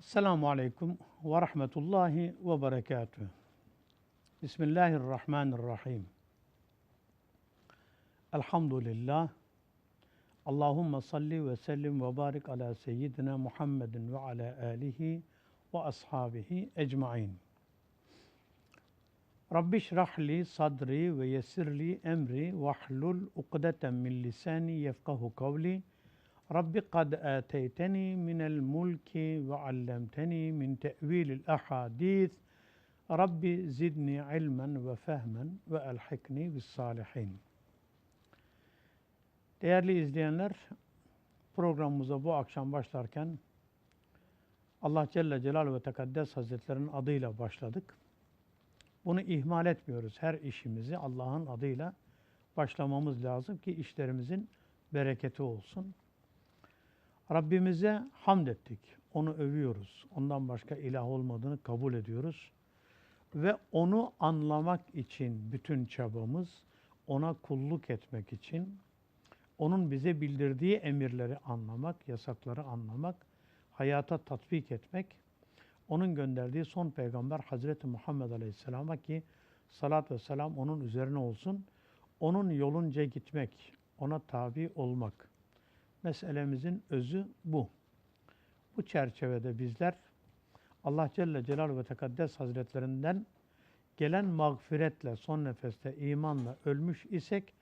السلام عليكم ورحمة الله وبركاته. بسم الله الرحمن الرحيم. الحمد لله اللهم صل وسلم وبارك على سيدنا محمد وعلى آله وأصحابه أجمعين. رب اشرح لي صدري ويسر لي أمري واحلل عقدة من لساني يفقه قولي Rabbi kad ateyteni minel mulki ve allemteni min te'vilil ahadith. Rabbi zidni ilmen ve fehmen ve elhikni bis salihin. Değerli izleyenler, programımıza bu akşam başlarken Allah Celle Celal ve Tekaddes Hazretlerinin adıyla başladık. Bunu ihmal etmiyoruz. Her işimizi Allah'ın adıyla başlamamız lazım ki işlerimizin bereketi olsun. Rabbimize hamd ettik. Onu övüyoruz. Ondan başka ilah olmadığını kabul ediyoruz. Ve onu anlamak için bütün çabamız, ona kulluk etmek için, onun bize bildirdiği emirleri anlamak, yasakları anlamak, hayata tatbik etmek, onun gönderdiği son peygamber Hazreti Muhammed Aleyhisselam'a ki salat ve selam onun üzerine olsun, onun yolunca gitmek, ona tabi olmak. Meselemizin özü bu. Bu çerçevede bizler Allah Celle Celaluhu ve Tekaddes Hazretlerinden gelen mağfiretle, son nefeste imanla ölmüş isek,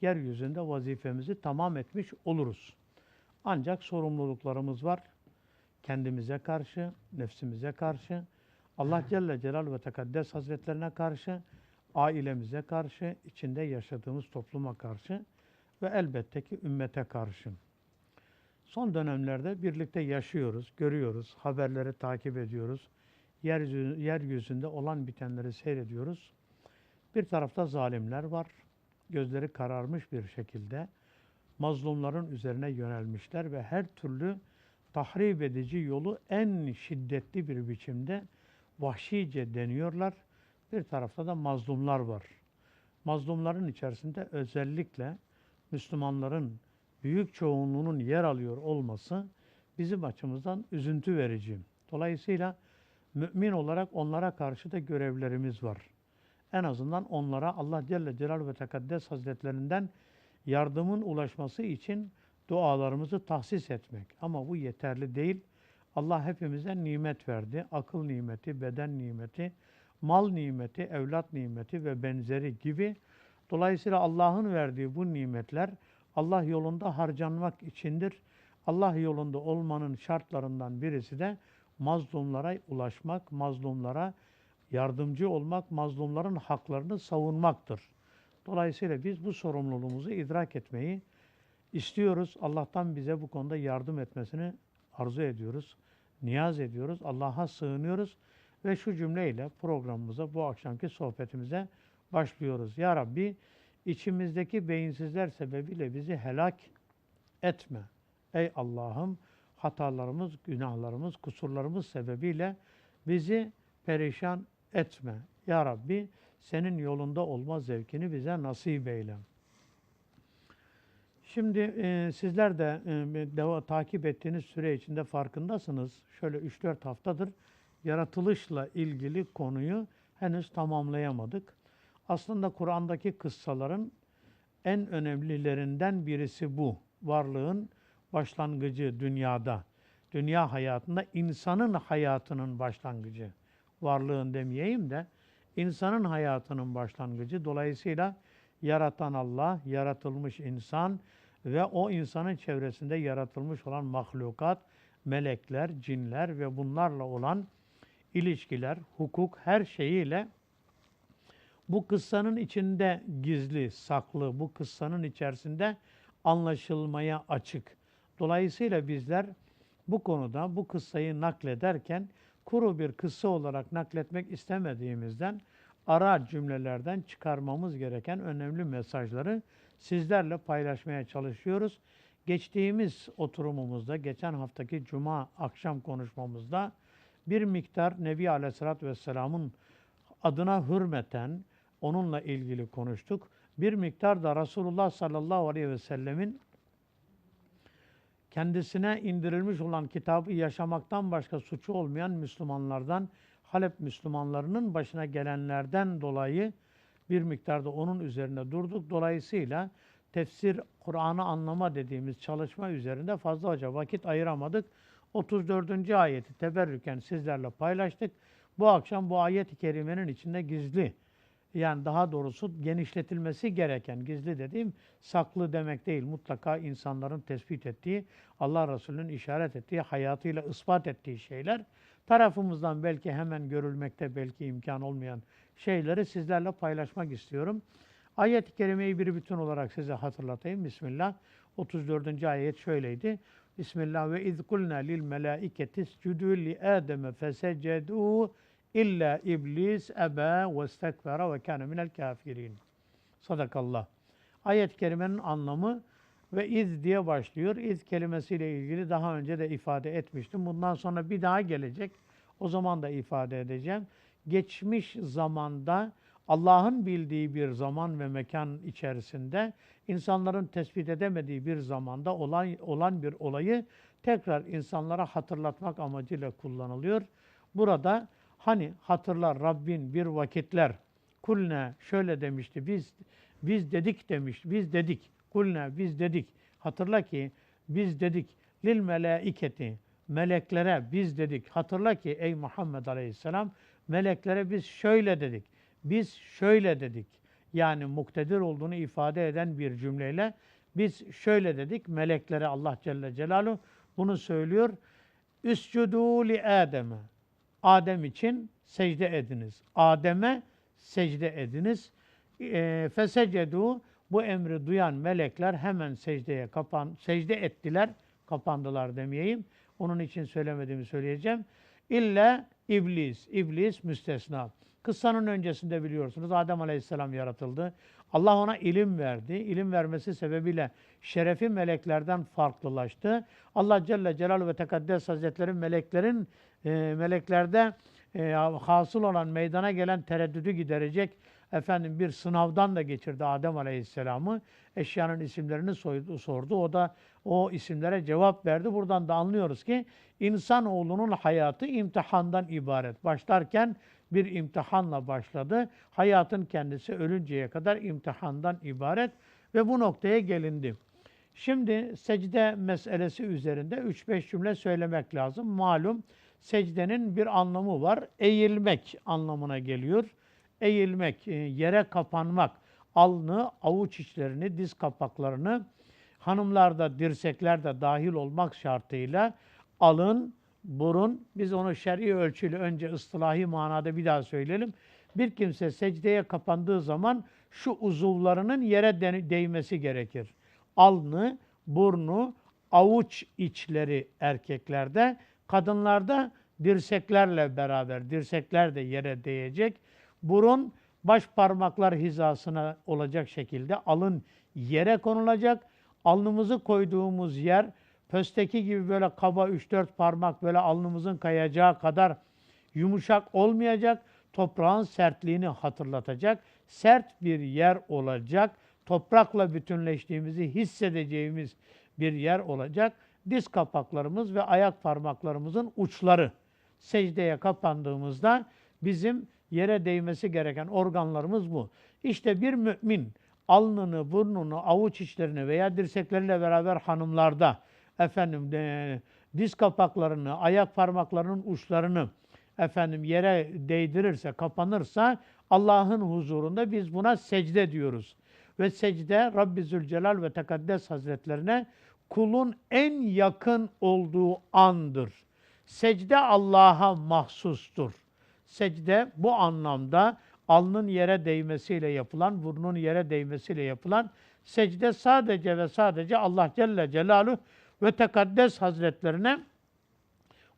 yeryüzünde vazifemizi tamam etmiş oluruz. Ancak sorumluluklarımız var. Kendimize karşı, nefsimize karşı, Allah Celle Celaluhu ve Tekaddes Hazretlerine karşı, ailemize karşı, içinde yaşadığımız topluma karşı ve elbette ki ümmete karşı. Son dönemlerde birlikte yaşıyoruz, görüyoruz, haberleri takip ediyoruz. Yeryüzü, yeryüzünde olan bitenleri seyrediyoruz. Bir tarafta zalimler var, gözleri kararmış bir şekilde mazlumların üzerine yönelmişler ve her türlü tahrip edici yolu en şiddetli bir biçimde vahşice deniyorlar. Bir tarafta da mazlumlar var. Mazlumların içerisinde özellikle Müslümanların büyük çoğunluğunun yer alıyor olması bizim açımızdan üzüntü verici. Dolayısıyla mümin olarak onlara karşı da görevlerimiz var. En azından onlara Allah Celle Celaluhu ve Tekaddes Hazretlerinden yardımın ulaşması için dualarımızı tahsis etmek. Ama bu yeterli değil. Allah hepimize nimet verdi. Akıl nimeti, beden nimeti, mal nimeti, evlat nimeti ve benzeri gibi. Dolayısıyla Allah'ın verdiği bu nimetler Allah yolunda harcanmak içindir. Allah yolunda olmanın şartlarından birisi de mazlumlara ulaşmak, mazlumlara yardımcı olmak, mazlumların haklarını savunmaktır. Dolayısıyla biz bu sorumluluğumuzu idrak etmeyi istiyoruz. Allah'tan bize bu konuda yardım etmesini arzu ediyoruz. Niyaz ediyoruz. Allah'a sığınıyoruz. Ve şu cümleyle programımıza, bu akşamki sohbetimize başlıyoruz. Ya Rabbi, içimizdeki beyinsizler sebebiyle bizi helak etme. Ey Allah'ım hatalarımız, günahlarımız, kusurlarımız sebebiyle bizi perişan etme. Ya Rabbi senin yolunda olma zevkini bize nasip eyle. Şimdi e, sizler de e, deva, takip ettiğiniz süre içinde farkındasınız. Şöyle 3-4 haftadır yaratılışla ilgili konuyu henüz tamamlayamadık. Aslında Kur'an'daki kıssaların en önemlilerinden birisi bu. Varlığın başlangıcı dünyada, dünya hayatında insanın hayatının başlangıcı. Varlığın demeyeyim de insanın hayatının başlangıcı. Dolayısıyla yaratan Allah, yaratılmış insan ve o insanın çevresinde yaratılmış olan mahlukat, melekler, cinler ve bunlarla olan ilişkiler, hukuk her şeyiyle bu kıssanın içinde gizli, saklı, bu kıssanın içerisinde anlaşılmaya açık. Dolayısıyla bizler bu konuda bu kıssayı naklederken kuru bir kıssa olarak nakletmek istemediğimizden ara cümlelerden çıkarmamız gereken önemli mesajları sizlerle paylaşmaya çalışıyoruz. Geçtiğimiz oturumumuzda, geçen haftaki cuma akşam konuşmamızda bir miktar Nebi Aleyhisselatü Vesselam'ın adına hürmeten, onunla ilgili konuştuk. Bir miktar da Resulullah sallallahu aleyhi ve sellemin kendisine indirilmiş olan kitabı yaşamaktan başka suçu olmayan Müslümanlardan, Halep Müslümanlarının başına gelenlerden dolayı bir miktarda onun üzerinde durduk. Dolayısıyla tefsir, Kur'an'ı anlama dediğimiz çalışma üzerinde fazlaca vakit ayıramadık. 34. ayeti teberrüken sizlerle paylaştık. Bu akşam bu ayet-i kerimenin içinde gizli, yani daha doğrusu genişletilmesi gereken, gizli dediğim saklı demek değil, mutlaka insanların tespit ettiği, Allah Resulü'nün işaret ettiği, hayatıyla ispat ettiği şeyler, tarafımızdan belki hemen görülmekte belki imkan olmayan şeyleri sizlerle paylaşmak istiyorum. Ayet-i kerimeyi bir bütün olarak size hatırlatayım. Bismillah. 34. ayet şöyleydi. Bismillah ve iz kulna lil melaiketi iscudu li ademe fesecedu illa iblis eba ve istekbera ve kana minel kafirin. Sadakallah. Ayet-i kerimenin anlamı ve iz diye başlıyor. İz kelimesiyle ilgili daha önce de ifade etmiştim. Bundan sonra bir daha gelecek. O zaman da ifade edeceğim. Geçmiş zamanda Allah'ın bildiği bir zaman ve mekan içerisinde insanların tespit edemediği bir zamanda olan, olan bir olayı tekrar insanlara hatırlatmak amacıyla kullanılıyor. Burada hani hatırlar Rabbin bir vakitler kulne şöyle demişti biz biz dedik demiş biz dedik kulne biz dedik hatırla ki biz dedik lil melaiketi meleklere biz dedik hatırla ki ey Muhammed Aleyhisselam meleklere biz şöyle dedik biz şöyle dedik. Yani muktedir olduğunu ifade eden bir cümleyle biz şöyle dedik. Meleklere Allah Celle Celaluhu bunu söylüyor. Üscudu li Adem'e. Adem için secde ediniz. Adem'e secde ediniz. E, fesecedu bu emri duyan melekler hemen secdeye kapan secde ettiler. Kapandılar demeyeyim. Onun için söylemediğimi söyleyeceğim. İlla iblis. İblis müstesna. Kıssanın öncesinde biliyorsunuz Adem Aleyhisselam yaratıldı. Allah ona ilim verdi. İlim vermesi sebebiyle şerefi meleklerden farklılaştı. Allah Celle Celaluhu ve Tekaddes Hazretleri meleklerin e, meleklerde e, hasıl olan meydana gelen tereddüdü giderecek efendim bir sınavdan da geçirdi Adem Aleyhisselam'ı. Eşyanın isimlerini soydu, sordu. O da o isimlere cevap verdi. Buradan da anlıyoruz ki insanoğlunun hayatı imtihandan ibaret. Başlarken bir imtihanla başladı. Hayatın kendisi ölünceye kadar imtihandan ibaret ve bu noktaya gelindi. Şimdi secde meselesi üzerinde 3-5 cümle söylemek lazım. Malum secdenin bir anlamı var. Eğilmek anlamına geliyor. Eğilmek, e, yere kapanmak, alnı, avuç içlerini, diz kapaklarını hanımlarda, dirseklerde dahil olmak şartıyla alın, burun, biz onu şer'i ölçüyle önce ıstılahi manada bir daha söyleyelim. Bir kimse secdeye kapandığı zaman şu uzuvlarının yere değmesi gerekir. Alnı, burnu, avuç içleri erkeklerde, kadınlarda dirseklerle beraber, dirsekler de yere değecek. Burun, baş parmaklar hizasına olacak şekilde alın yere konulacak. Alnımızı koyduğumuz yer, pösteki gibi böyle kaba 3-4 parmak böyle alnımızın kayacağı kadar yumuşak olmayacak. Toprağın sertliğini hatırlatacak. Sert bir yer olacak. Toprakla bütünleştiğimizi hissedeceğimiz bir yer olacak. Diz kapaklarımız ve ayak parmaklarımızın uçları secdeye kapandığımızda bizim yere değmesi gereken organlarımız bu. İşte bir mümin alnını, burnunu, avuç içlerini veya dirsekleriyle beraber hanımlarda efendim e, diz kapaklarını, ayak parmaklarının uçlarını efendim yere değdirirse, kapanırsa Allah'ın huzurunda biz buna secde diyoruz. Ve secde Rabbi Zülcelal ve Tekaddes Hazretlerine kulun en yakın olduğu andır. Secde Allah'a mahsustur. Secde bu anlamda alnın yere değmesiyle yapılan, burnun yere değmesiyle yapılan secde sadece ve sadece Allah Celle Celaluhu ve Tekaddes Hazretlerine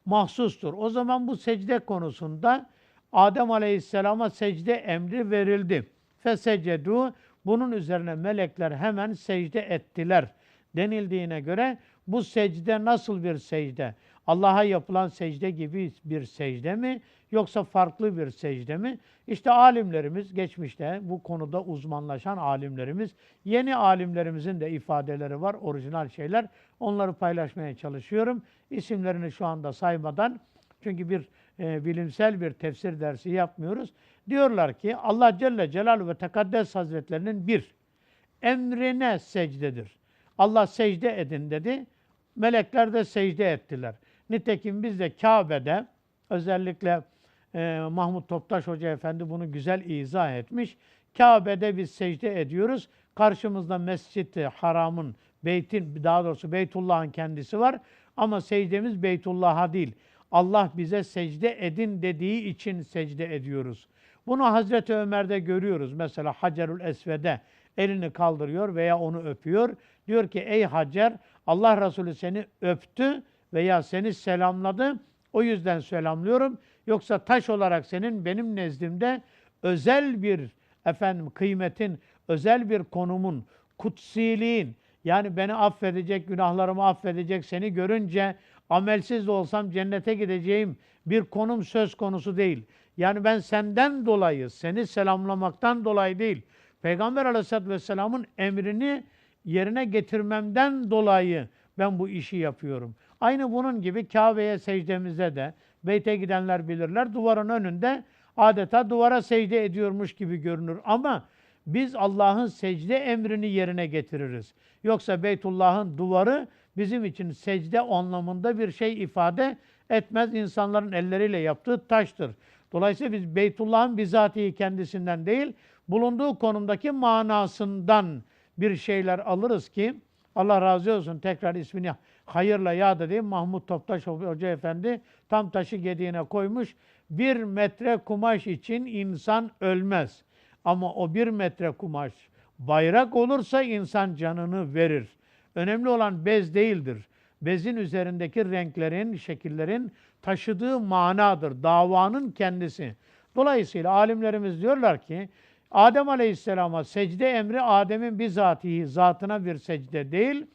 mahsustur. O zaman bu secde konusunda Adem Aleyhisselam'a secde emri verildi. Fesecedu bunun üzerine melekler hemen secde ettiler denildiğine göre Bu secde nasıl bir secde? Allah'a yapılan secde gibi bir secde mi yoksa farklı bir secde mi? İşte alimlerimiz geçmişte bu konuda uzmanlaşan alimlerimiz, yeni alimlerimizin de ifadeleri var, orijinal şeyler. Onları paylaşmaya çalışıyorum. İsimlerini şu anda saymadan çünkü bir e, bilimsel bir tefsir dersi yapmıyoruz. Diyorlar ki Allah Celle Celaluhu ve Tekaddes Hazretlerinin bir, emrine secdedir. Allah secde edin dedi. Melekler de secde ettiler. Nitekim biz de Kabe'de özellikle e, Mahmut Toptaş Hoca Efendi bunu güzel izah etmiş. Kabe'de biz secde ediyoruz. Karşımızda Mescid-i Haram'ın, Beyt'in, daha doğrusu Beytullah'ın kendisi var. Ama secdemiz Beytullah'a değil. Allah bize secde edin dediği için secde ediyoruz. Bunu Hazreti Ömer'de görüyoruz. Mesela Hacerül Esved'e elini kaldırıyor veya onu öpüyor. Diyor ki ey Hacer Allah Resulü seni öptü veya seni selamladı. O yüzden selamlıyorum. Yoksa taş olarak senin benim nezdimde özel bir efendim kıymetin, özel bir konumun, kutsiliğin yani beni affedecek, günahlarımı affedecek, seni görünce amelsiz de olsam cennete gideceğim bir konum söz konusu değil. Yani ben senden dolayı, seni selamlamaktan dolayı değil, Peygamber aleyhissalatü vesselamın emrini yerine getirmemden dolayı ben bu işi yapıyorum. Aynı bunun gibi Kabe'ye secdemizde de, beyte gidenler bilirler, duvarın önünde adeta duvara secde ediyormuş gibi görünür. Ama biz Allah'ın secde emrini yerine getiririz. Yoksa Beytullah'ın duvarı bizim için secde anlamında bir şey ifade etmez. İnsanların elleriyle yaptığı taştır. Dolayısıyla biz Beytullah'ın bizatihi kendisinden değil, bulunduğu konumdaki manasından bir şeyler alırız ki Allah razı olsun tekrar ismini hayırla yad edeyim. Mahmut Toptaş Hoca Efendi tam taşı gediğine koymuş. Bir metre kumaş için insan ölmez. Ama o bir metre kumaş bayrak olursa insan canını verir. Önemli olan bez değildir. Bezin üzerindeki renklerin, şekillerin taşıdığı manadır. Davanın kendisi. Dolayısıyla alimlerimiz diyorlar ki Adem Aleyhisselam'a secde emri Adem'in bizatihi zatına bir secde değil.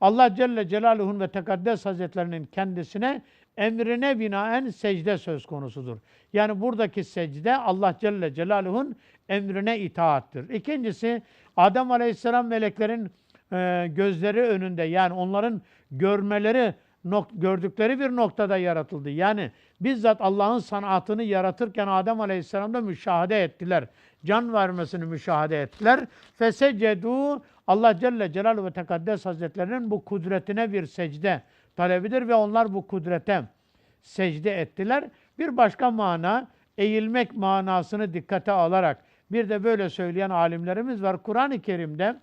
Allah Celle Celaluhu'nun ve Tekaddes Hazretlerinin kendisine emrine binaen secde söz konusudur. Yani buradaki secde Allah Celle Celaluhu'nun emrine itaattir. İkincisi Adem Aleyhisselam meleklerin gözleri önünde yani onların görmeleri gördükleri bir noktada yaratıldı. Yani bizzat Allah'ın sanatını yaratırken Adem Aleyhisselam'da müşahede ettiler. Can vermesini müşahede ettiler. Fesecedu Allah Celle Celaluhu ve Tekaddes Hazretlerinin bu kudretine bir secde talebidir ve onlar bu kudrete secde ettiler. Bir başka mana eğilmek manasını dikkate alarak bir de böyle söyleyen alimlerimiz var. Kur'an-ı Kerim'de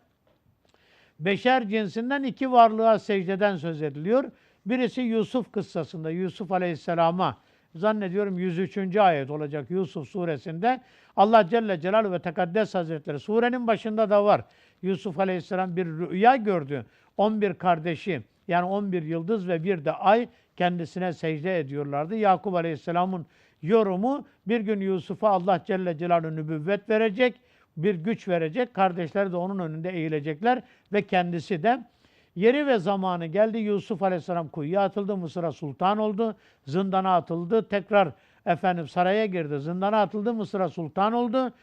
beşer cinsinden iki varlığa secdeden söz ediliyor. Birisi Yusuf kıssasında Yusuf Aleyhisselam'a zannediyorum 103. ayet olacak Yusuf suresinde. Allah Celle Celaluhu ve Tekaddes Hazretleri surenin başında da var. Yusuf Aleyhisselam bir rüya gördü. 11 kardeşi yani 11 yıldız ve bir de ay kendisine secde ediyorlardı. Yakup Aleyhisselam'ın yorumu bir gün Yusuf'a Allah Celle Celaluhu nübüvvet verecek, bir güç verecek. Kardeşler de onun önünde eğilecekler ve kendisi de Yeri ve zamanı geldi. Yusuf Aleyhisselam kuyuya atıldı. Mısır'a sultan oldu. Zindana atıldı. Tekrar efendim saraya girdi. Zindana atıldı. Mısır'a sultan oldu.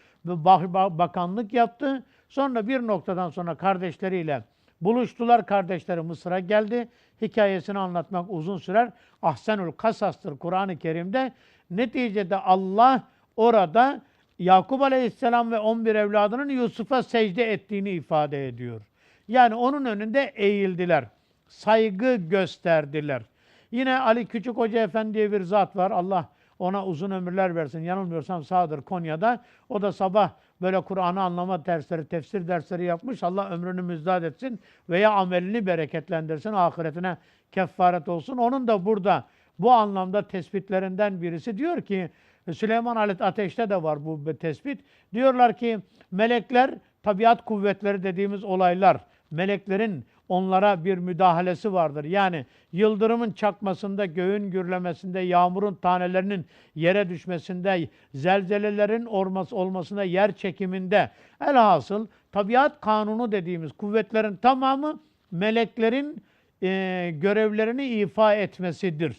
Bakanlık yaptı. Sonra bir noktadan sonra kardeşleriyle buluştular. Kardeşleri Mısır'a geldi. Hikayesini anlatmak uzun sürer. Ahsenül Kasas'tır Kur'an-ı Kerim'de. Neticede Allah orada Yakup Aleyhisselam ve 11 evladının Yusuf'a secde ettiğini ifade ediyor. Yani onun önünde eğildiler. Saygı gösterdiler. Yine Ali Küçük Hoca Efendi diye bir zat var. Allah ona uzun ömürler versin. Yanılmıyorsam sağdır Konya'da. O da sabah böyle Kur'an'ı anlama dersleri, tefsir dersleri yapmış. Allah ömrünü müzdat etsin veya amelini bereketlendirsin, ahiretine kefaret olsun. Onun da burada bu anlamda tespitlerinden birisi diyor ki, Süleyman Halit Ateş'te de var bu tespit. Diyorlar ki melekler tabiat kuvvetleri dediğimiz olaylar meleklerin onlara bir müdahalesi vardır. Yani yıldırımın çakmasında, göğün gürlemesinde, yağmurun tanelerinin yere düşmesinde, zelzelelerin olması, olmasında, yer çekiminde, elhasıl tabiat kanunu dediğimiz kuvvetlerin tamamı meleklerin e, görevlerini ifa etmesidir.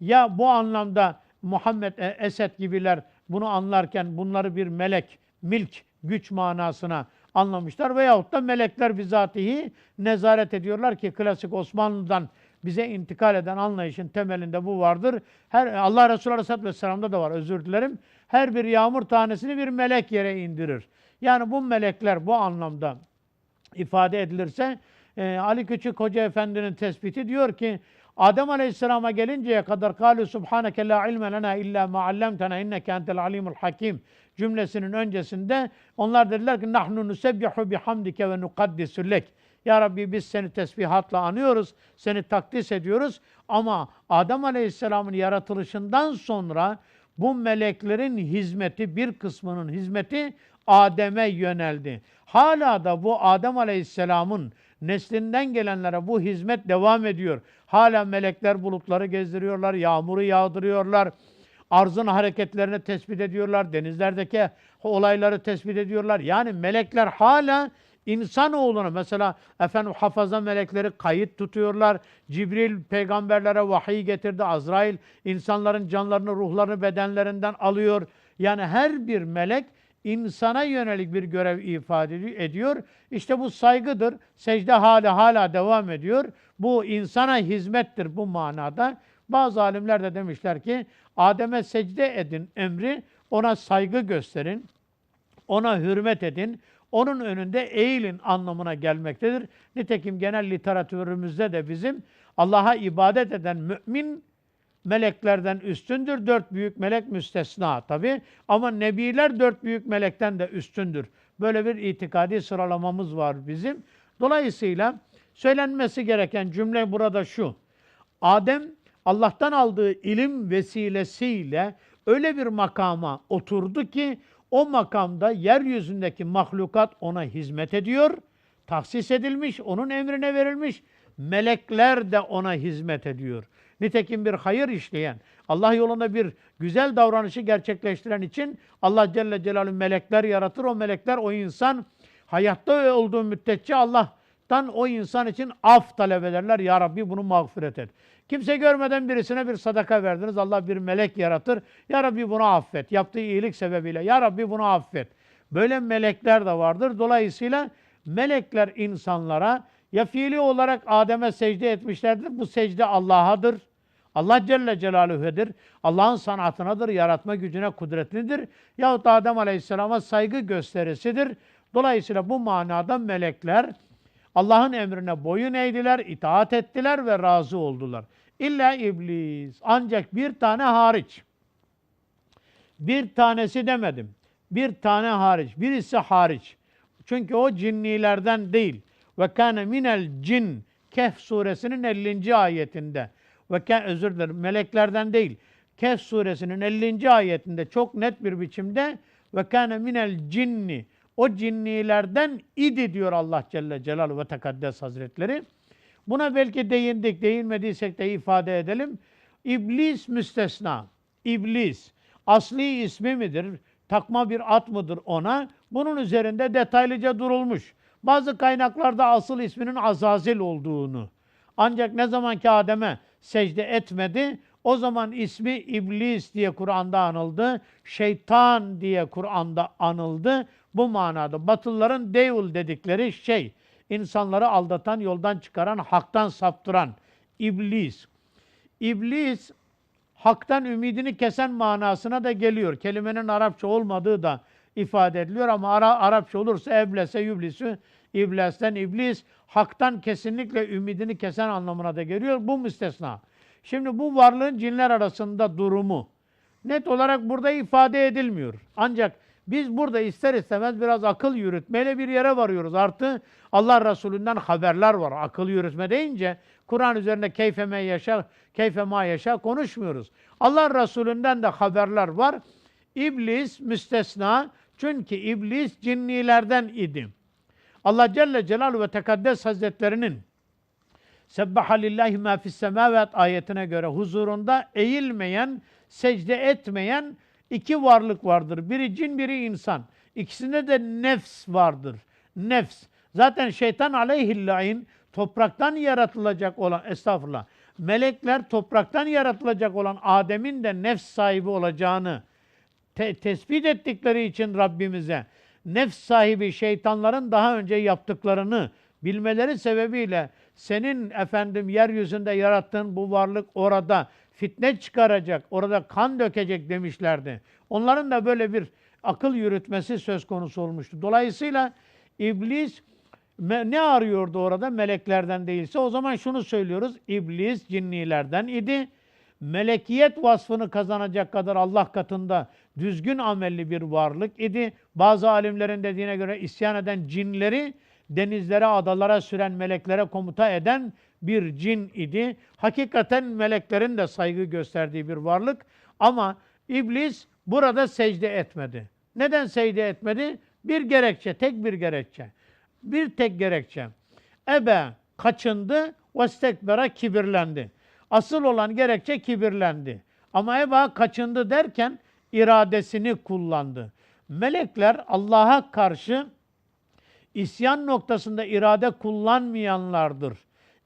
Ya bu anlamda Muhammed e, Esed gibiler bunu anlarken bunları bir melek, milk, güç manasına anlamışlar veyahut da melekler bizatihi nezaret ediyorlar ki klasik Osmanlı'dan bize intikal eden anlayışın temelinde bu vardır. Her Allah Resulü Aleyhisselatü Vesselam'da da var özür dilerim. Her bir yağmur tanesini bir melek yere indirir. Yani bu melekler bu anlamda ifade edilirse e, Ali Küçük Hoca Efendi'nin tespiti diyor ki Adem Aleyhisselam'a gelinceye kadar kalu subhaneke la ilme lena illa ma allamtena inneke entel alimul hakim cümlesinin öncesinde onlar dediler ki nahnu nusebbihu bihamdike ve nukaddisu lek. Ya Rabbi biz seni tesbihatla anıyoruz, seni takdis ediyoruz ama Adem Aleyhisselam'ın yaratılışından sonra bu meleklerin hizmeti, bir kısmının hizmeti Adem'e yöneldi. Hala da bu Adem Aleyhisselam'ın neslinden gelenlere bu hizmet devam ediyor. Hala melekler bulutları gezdiriyorlar, yağmuru yağdırıyorlar. Arzın hareketlerini tespit ediyorlar, denizlerdeki olayları tespit ediyorlar. Yani melekler hala insanoğluna mesela efendim hafaza melekleri kayıt tutuyorlar. Cibril peygamberlere vahiy getirdi. Azrail insanların canlarını, ruhlarını bedenlerinden alıyor. Yani her bir melek insana yönelik bir görev ifade ediyor. İşte bu saygıdır. Secde hala hala devam ediyor. Bu insana hizmettir bu manada. Bazı alimler de demişler ki Adem'e secde edin emri ona saygı gösterin, ona hürmet edin, onun önünde eğilin anlamına gelmektedir. Nitekim genel literatürümüzde de bizim Allah'a ibadet eden mümin meleklerden üstündür. Dört büyük melek müstesna tabi. Ama nebiler dört büyük melekten de üstündür. Böyle bir itikadi sıralamamız var bizim. Dolayısıyla söylenmesi gereken cümle burada şu. Adem Allah'tan aldığı ilim vesilesiyle öyle bir makama oturdu ki o makamda yeryüzündeki mahlukat ona hizmet ediyor, tahsis edilmiş, onun emrine verilmiş. Melekler de ona hizmet ediyor. Nitekim bir hayır işleyen, Allah yolunda bir güzel davranışı gerçekleştiren için Allah Celle Celaluhu melekler yaratır. O melekler o insan hayatta olduğu müddetçe Allah'tan o insan için af talep ederler. Ya Rabbi bunu mağfiret et. Kimse görmeden birisine bir sadaka verdiniz. Allah bir melek yaratır. Ya Rabbi bunu affet. Yaptığı iyilik sebebiyle. Ya Rabbi bunu affet. Böyle melekler de vardır. Dolayısıyla melekler insanlara ya fiili olarak Adem'e secde etmişlerdir. Bu secde Allah'adır. Allah Celle Celaluhu'dur. Allah'ın sanatınadır, yaratma gücüne kudretlidir. Yahut Adem Aleyhisselam'a saygı gösterisidir. Dolayısıyla bu manada melekler Allah'ın emrine boyun eğdiler, itaat ettiler ve razı oldular. İlla iblis. Ancak bir tane hariç. Bir tanesi demedim. Bir tane hariç. Birisi hariç. Çünkü o cinnilerden değil. Ve kâne minel cin. Kehf suresinin 50. ayetinde. Ve kâne, özür dilerim meleklerden değil. Kehf suresinin 50. ayetinde çok net bir biçimde ve kâne minel cinni. O cinnilerden idi diyor Allah Celle Celaluhu ve Tekaddes Hazretleri. Buna belki değindik, değinmediysek de ifade edelim. İblis müstesna. İblis. Asli ismi midir? Takma bir at mıdır ona? Bunun üzerinde detaylıca durulmuş. Bazı kaynaklarda asıl isminin Azazil olduğunu. Ancak ne zaman ki Adem'e secde etmedi, o zaman ismi İblis diye Kur'an'da anıldı. Şeytan diye Kur'an'da anıldı. Bu manada Batılıların devil dedikleri şey, insanları aldatan, yoldan çıkaran, haktan saptıran iblis. İblis haktan ümidini kesen manasına da geliyor. Kelimenin Arapça olmadığı da ifade ediliyor ama Ara, Arapça olursa eblese yüblisi iblesten iblis haktan kesinlikle ümidini kesen anlamına da geliyor. Bu müstesna. Şimdi bu varlığın cinler arasında durumu net olarak burada ifade edilmiyor. Ancak biz burada ister istemez biraz akıl yürütmeyle bir yere varıyoruz. Artı Allah Resulü'nden haberler var. Akıl yürütme deyince Kur'an üzerinde keyfeme yaşa, keyfema yaşa konuşmuyoruz. Allah Resulü'nden de haberler var. İblis müstesna çünkü iblis cinnilerden idi. Allah Celle Celaluhu ve Tekaddes Hazretlerinin Sebbaha lillahi ma fis semavat ayetine göre huzurunda eğilmeyen, secde etmeyen iki varlık vardır. Biri cin, biri insan. İkisinde de nefs vardır. Nefs. Zaten şeytan aleyhillain topraktan yaratılacak olan estağfurullah. Melekler topraktan yaratılacak olan Adem'in de nefs sahibi olacağını te- tespit ettikleri için Rabbimize nefs sahibi şeytanların daha önce yaptıklarını bilmeleri sebebiyle senin efendim yeryüzünde yarattığın bu varlık orada fitne çıkaracak, orada kan dökecek demişlerdi. Onların da böyle bir akıl yürütmesi söz konusu olmuştu. Dolayısıyla iblis ne arıyordu orada meleklerden değilse o zaman şunu söylüyoruz. İblis cinnilerden idi. Melekiyet vasfını kazanacak kadar Allah katında düzgün amelli bir varlık idi. Bazı alimlerin dediğine göre isyan eden cinleri denizlere, adalara süren meleklere komuta eden bir cin idi. Hakikaten meleklerin de saygı gösterdiği bir varlık ama iblis burada secde etmedi. Neden secde etmedi? Bir gerekçe, tek bir gerekçe. Bir tek gerekçe. Ebe kaçındı, vestekbera kibirlendi. Asıl olan gerekçe kibirlendi. Ama Eba kaçındı derken iradesini kullandı. Melekler Allah'a karşı isyan noktasında irade kullanmayanlardır.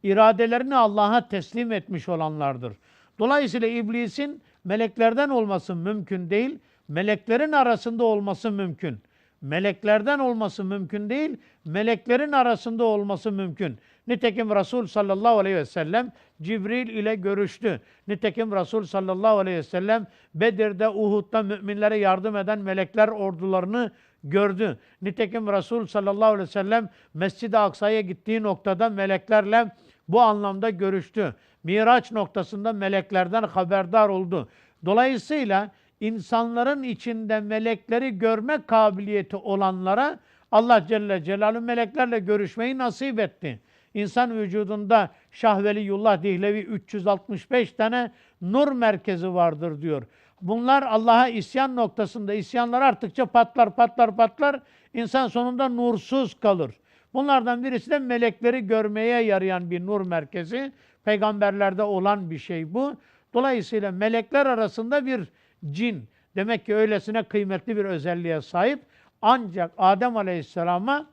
İradelerini Allah'a teslim etmiş olanlardır. Dolayısıyla iblisin meleklerden olması mümkün değil, meleklerin arasında olması mümkün. Meleklerden olması mümkün değil, meleklerin arasında olması mümkün. Nitekim Resul sallallahu aleyhi ve sellem Cibril ile görüştü. Nitekim Resul sallallahu aleyhi ve sellem Bedir'de, Uhud'da müminlere yardım eden melekler ordularını gördü. Nitekim Resul sallallahu aleyhi ve sellem Mescid-i Aksa'ya gittiği noktada meleklerle bu anlamda görüştü. Miraç noktasında meleklerden haberdar oldu. Dolayısıyla insanların içinde melekleri görme kabiliyeti olanlara Allah Celle Celaluhu meleklerle görüşmeyi nasip etti. İnsan vücudunda Şahveliyullah Dihlevi 365 tane nur merkezi vardır diyor. Bunlar Allah'a isyan noktasında isyanlar arttıkça patlar patlar patlar. İnsan sonunda nursuz kalır. Bunlardan birisi de melekleri görmeye yarayan bir nur merkezi. Peygamberlerde olan bir şey bu. Dolayısıyla melekler arasında bir cin. Demek ki öylesine kıymetli bir özelliğe sahip. Ancak Adem Aleyhisselam'a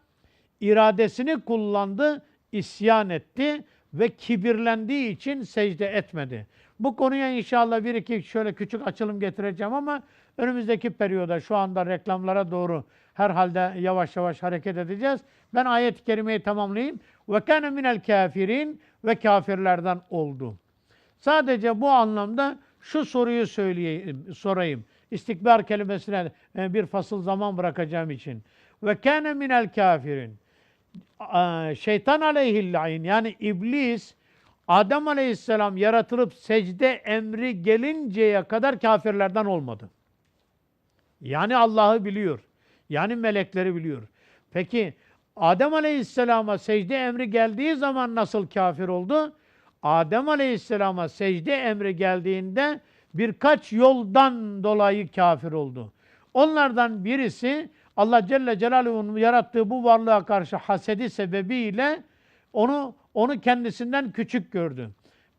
iradesini kullandı, isyan etti ve kibirlendiği için secde etmedi. Bu konuya inşallah bir iki şöyle küçük açılım getireceğim ama önümüzdeki periyoda şu anda reklamlara doğru herhalde yavaş yavaş hareket edeceğiz. Ben ayet-i kerimeyi tamamlayayım. Ve kâne minel kafirin ve kafirlerden oldu. Sadece bu anlamda şu soruyu söyleyeyim, sorayım. İstikbar kelimesine bir fasıl zaman bırakacağım için. Ve kâne minel kafirin. Şeytan aleyhillain yani iblis Adem aleyhisselam yaratılıp secde emri gelinceye kadar kafirlerden olmadı. Yani Allah'ı biliyor. Yani melekleri biliyor. Peki Adem aleyhisselama secde emri geldiği zaman nasıl kafir oldu? Adem aleyhisselama secde emri geldiğinde birkaç yoldan dolayı kafir oldu. Onlardan birisi Allah Celle Celaluhu'nun yarattığı bu varlığa karşı hasedi sebebiyle onu onu kendisinden küçük gördü.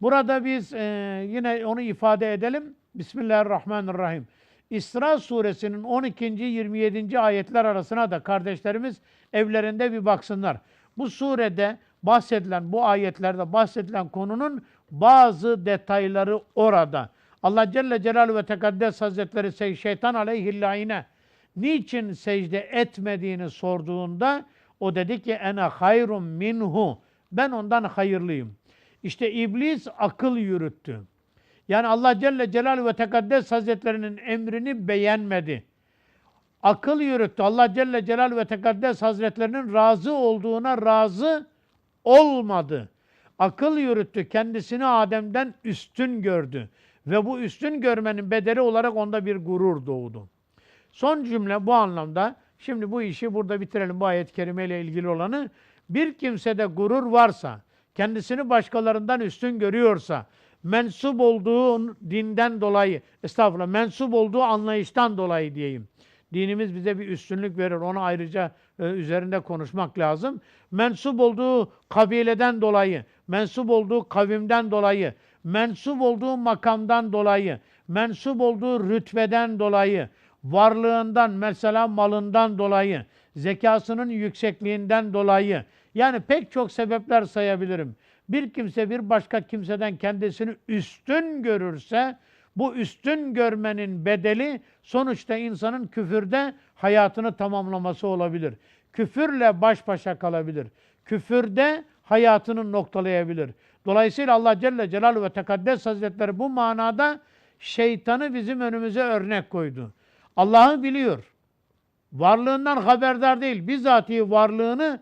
Burada biz e, yine onu ifade edelim. Bismillahirrahmanirrahim. İsra suresinin 12. 27. ayetler arasına da kardeşlerimiz evlerinde bir baksınlar. Bu surede bahsedilen, bu ayetlerde bahsedilen konunun bazı detayları orada. Allah Celle Celaluhu ve Tekaddes Hazretleri şeytan aleyhillâine niçin secde etmediğini sorduğunda o dedi ki ene hayrun minhu. Ben ondan hayırlıyım. İşte iblis akıl yürüttü. Yani Allah Celle Celaluhu ve Tekaddes Hazretlerinin emrini beğenmedi. Akıl yürüttü. Allah Celle Celaluhu ve Tekaddes Hazretlerinin razı olduğuna razı olmadı. Akıl yürüttü. Kendisini Adem'den üstün gördü. Ve bu üstün görmenin bedeli olarak onda bir gurur doğdu. Son cümle bu anlamda. Şimdi bu işi burada bitirelim bu ayet-i kerime ile ilgili olanı. Bir kimsede gurur varsa, kendisini başkalarından üstün görüyorsa, mensup olduğu dinden dolayı, estağfurullah, mensup olduğu anlayıştan dolayı diyeyim. Dinimiz bize bir üstünlük verir. Onu ayrıca e, üzerinde konuşmak lazım. Mensup olduğu kabileden dolayı, mensup olduğu kavimden dolayı, mensup olduğu makamdan dolayı, mensup olduğu rütbeden dolayı, varlığından mesela malından dolayı, zekasının yüksekliğinden dolayı Yani pek çok sebepler sayabilirim. Bir kimse bir başka kimseden kendisini üstün görürse bu üstün görmenin bedeli sonuçta insanın küfürde hayatını tamamlaması olabilir. Küfürle baş başa kalabilir. Küfürde hayatını noktalayabilir. Dolayısıyla Allah Celle Celaluhu ve Tekaddes Hazretleri bu manada şeytanı bizim önümüze örnek koydu. Allah'ı biliyor. Varlığından haberdar değil. Bizatihi varlığını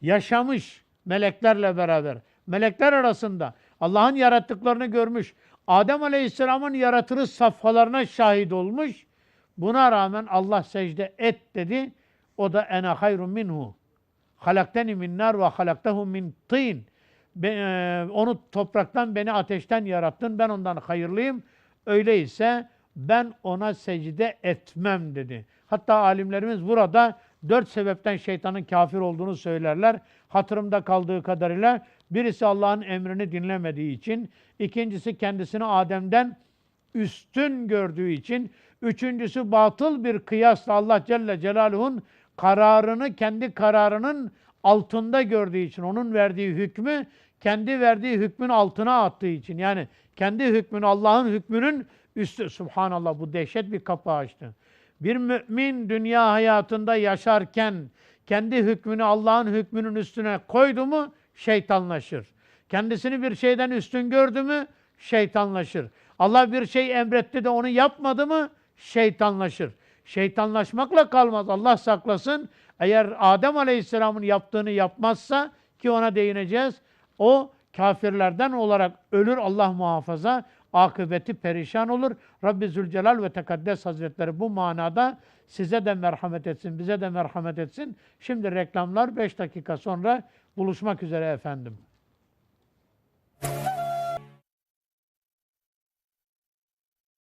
yaşamış meleklerle beraber. Melekler arasında Allah'ın yarattıklarını görmüş. Adem Aleyhisselam'ın yaratılış safhalarına şahit olmuş. Buna rağmen Allah secde et dedi. O da ene hayrun minhu. Halakteni min nar ve halaktahu min tin. E, Onu topraktan beni ateşten yarattın. Ben ondan hayırlıyım. Öyleyse ben ona secde etmem dedi. Hatta alimlerimiz burada dört sebepten şeytanın kafir olduğunu söylerler. Hatırımda kaldığı kadarıyla birisi Allah'ın emrini dinlemediği için, ikincisi kendisini Adem'den üstün gördüğü için, üçüncüsü batıl bir kıyasla Allah Celle Celaluhu'nun kararını kendi kararının altında gördüğü için, onun verdiği hükmü kendi verdiği hükmün altına attığı için. Yani kendi hükmünü Allah'ın hükmünün üstü. Subhanallah bu dehşet bir kapı açtı. Bir mümin dünya hayatında yaşarken kendi hükmünü Allah'ın hükmünün üstüne koydu mu şeytanlaşır. Kendisini bir şeyden üstün gördü mü şeytanlaşır. Allah bir şey emretti de onu yapmadı mı şeytanlaşır. Şeytanlaşmakla kalmaz. Allah saklasın. Eğer Adem Aleyhisselam'ın yaptığını yapmazsa ki ona değineceğiz. O kafirlerden olarak ölür Allah muhafaza. Akıbeti perişan olur. Rabbi Zülcelal ve Tekaddes Hazretleri bu manada size de merhamet etsin, bize de merhamet etsin. Şimdi reklamlar 5 dakika sonra buluşmak üzere efendim.